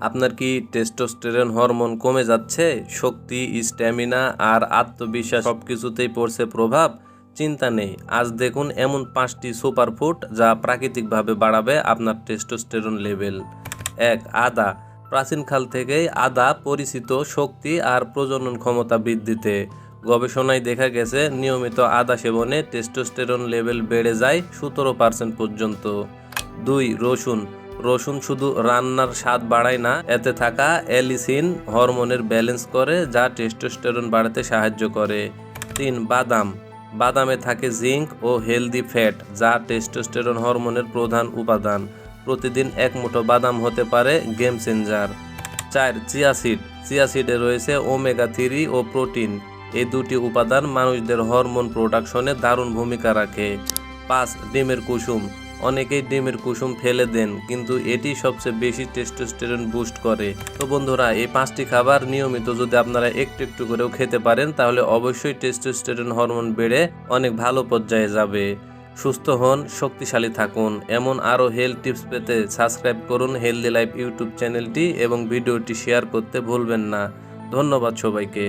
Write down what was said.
আপনার কি testosterone hormone কমে যাচ্ছে? শক্তি স্ট্যামিনা আর আত্মবিশ্বাস সব কিছুতেই পড়ছে প্রভাব? চিন্তা নেই। আজ দেখুন এমন পাঁচটি সুপারফুড যা প্রাকৃতিকভাবে বাড়াবে আপনার টেস্টোস্টেরন লেভেল এক, আদা। প্রাচীনকাল থেকেই আদা পরিচিত শক্তি আর প্রজনন ক্ষমতা বৃদ্ধিতে। গবেষণায় দেখা গেছে নিয়মিত আদা সেবনে টেস্টোস্টেরন লেভেল বেড়ে যায় সতেরো পার্সেন্ট পর্যন্ত। দুই, রসুন। রসুন শুধু রান্নার স্বাদ বাড়ায় না, এতে থাকা অ্যালিসিন হরমোনের ব্যালেন্স করে, যা টেস্টোস্টেরন বাড়াতে সাহায্য করে। তিন, বাদাম। বাদামে থাকে জিঙ্ক ও হেলদি ফ্যাট, যা টেস্টোস্টেরন হরমোনের প্রধান উপাদান। প্রতিদিন এক মুঠো বাদাম হতে পারে গেম চেঞ্জার চার চিয়াসিড চিয়াসিডে রয়েছে ওমেগা থ্রি ও প্রোটিন। এই দুটি উপাদান মানুষদের হরমোন প্রোডাকশনে দারুণ ভূমিকা রাখে। পাঁচ, ডিমের কুসুম। অনেকেই ডিমের কুসুম ফেলে দেন, কিন্তু এটি সবচেয়ে বেশি টেস্টোস্টেরন বুস্ট করে। তো বন্ধুরা, এই পাঁচটি খাবার নিয়মিত যদি আপনারা একটু একটু করেও খেতে পারেন, তাহলে অবশ্যই টেস্টোস্টেরন হরমোন বেড়ে অনেক ভালো পর্যায়ে যাবে। সুস্থ হন, শক্তিশালী থাকুন। এমন আরও হেলথ টিপস পেতে সাবস্ক্রাইব করুন হেলদি লাইফ ইউটিউব চ্যানেলটি এবং ভিডিওটি শেয়ার করতে ভুলবেন না। ধন্যবাদ সবাইকে।